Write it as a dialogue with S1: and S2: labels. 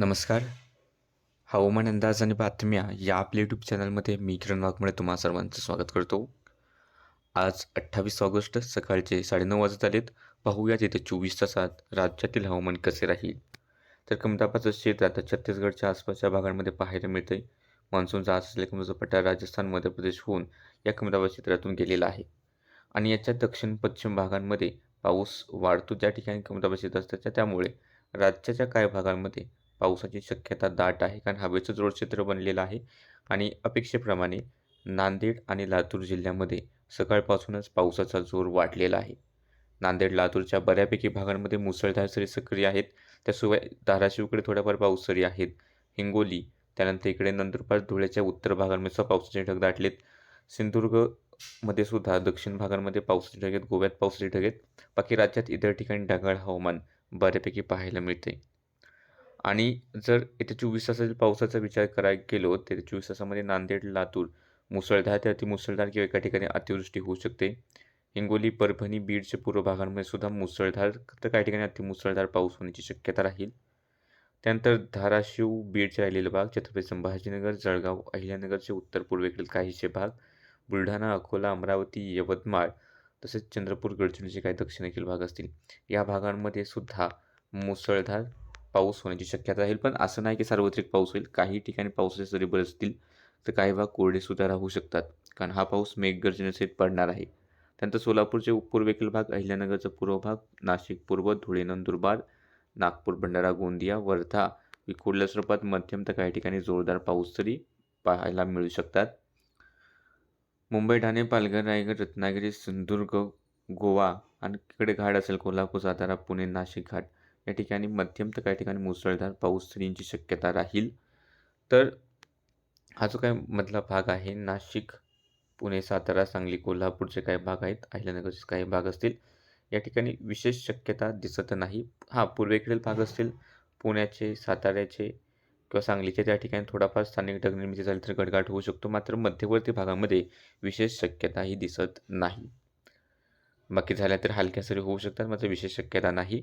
S1: नमस्कार. हवामान अंदाज आणि बातम्या या आपल्या यूट्यूब चॅनलमध्ये मी किरण वाघमळे तुम्हा सर्वांचं स्वागत करतो. आज अठ्ठावीस ऑगस्ट सकाळचे साडेनऊ वाजत आलेत. पाहूयात येत्या चोवीस तासात राज्यातील हवामान कसे राहील. तर कमतापाचं क्षेत्र आता छत्तीसगडच्या आसपासच्या भागांमध्ये पाहायला मिळते मान्सूनचा आज असलेला कमदाचा पट्टा राजस्थान मध्य प्रदेश होऊन या कमताबाद क्षेत्रातून गेलेला आहे. आणि याच्या दक्षिण पश्चिम भागांमध्ये पाऊस वाढतो. ज्या ठिकाणी कमताबाद क्षेत्र असतात त्यामुळे राज्याच्या काही भागांमध्ये पावसाची शक्यता दाट आहे कारण हवेचं जोड क्षेत्र बनलेलं आहे. आणि अपेक्षेप्रमाणे नांदेड आणि लातूर जिल्ह्यामध्ये सकाळपासूनच पावसाचा जोर वाढलेला आहे. नांदेड लातूरच्या बऱ्यापैकी भागांमध्ये मुसळधार सरी सक्रिय आहेत. त्याशिवाय धाराशिवकडे थोड्याफार पाऊस सरी आहेत. हिंगोली त्यानंतर इकडे नंदुरबार धुळ्याच्या उत्तर भागांमध्ये सुद्धा पावसाचे ढग दाटलेत. सिंधुदुर्गमध्ये सुद्धा दक्षिण भागांमध्ये पावसाचे ढग आहेत गोव्यात पावसाचे ढग आहेत. बाकी राज्यात इतर ठिकाणी ढगाळ हवामान बऱ्यापैकी पाहायला मिळते. आणि जर येत्या चोवीस तासातील पावसाचा विचार करायला गेलो तर येत्या चोवीस तासामध्ये नांदेड लातूर मुसळधार ते अतिमुसळधार किंवा एका ठिकाणी अतिवृष्टी होऊ शकते. हिंगोली परभणी बीडच्या पूर्व भागांमध्ये सुद्धा मुसळधार तर काही ठिकाणी अतिमुसळधार पाऊस होण्याची शक्यता राहील. त्यानंतर धाराशिव बीडचे राहिलेले भाग छत्रपती संभाजीनगर जळगाव अहिल्यानगरचे उत्तर पूर्वेकडील काहीसे भाग बुलढाणा अकोला अमरावती यवतमाळ तसेच चंद्रपूर गडचिरोलीचे काही दक्षिणेकडील भाग असतील. या भागांमध्ये सुद्धा मुसळधार पाऊस होण्याची शक्यता राहील पण असं नाही की सार्वत्रिक पाऊस होईल. काही ठिकाणी पावसाचे सरी बरसतील तर काही भाग कोरडेसुद्धा राहू शकतात. कारण हा पाऊस मेघगर्जनेसहित पडणार आहे. त्यानंतर सोलापूरचे पूर्वेकडील भाग अहिल्यानगरचा पूर्व भाग नाशिक पूर्व धुळे नंदुरबार नागपूर भंडारा गोंदिया वर्धा विखुरल्या स्वरूपात मध्यम तर काही ठिकाणी जोरदार पाऊस तरी पाहायला मिळू शकतात. मुंबई ठाणे पालघर रायगड रत्नागिरी सिंधुदुर्ग गोवा आणि इकडे घाट असेल कोल्हापूर सातारा पुणे नाशिक घाट या ठिकाणी मध्यम तर काही ठिकाणी मुसळधार पाऊस सरींची शक्यता राहील. तर हा जो काय मधला भाग आहे नाशिक पुणे सातारा सांगली कोल्हापूरचे काही भाग आहेत अहिल्यानगरचे काही भाग असतील या ठिकाणी विशेष शक्यता दिसत नाही. हां पूर्वेकडील भाग असतील पुण्याचे साताऱ्याचे किंवा सांगलीचे त्या ठिकाणी थोडाफार स्थानिक ढगनिर्मिती झाली तर गडगाट होऊ शकतो मात्र मध्यवर्ती भागामध्ये विशेष शक्यताही दिसत नाही. बाकी झाल्या तर हलक्या सरी होऊ शकतात मात्र विशेष शक्यता नाही.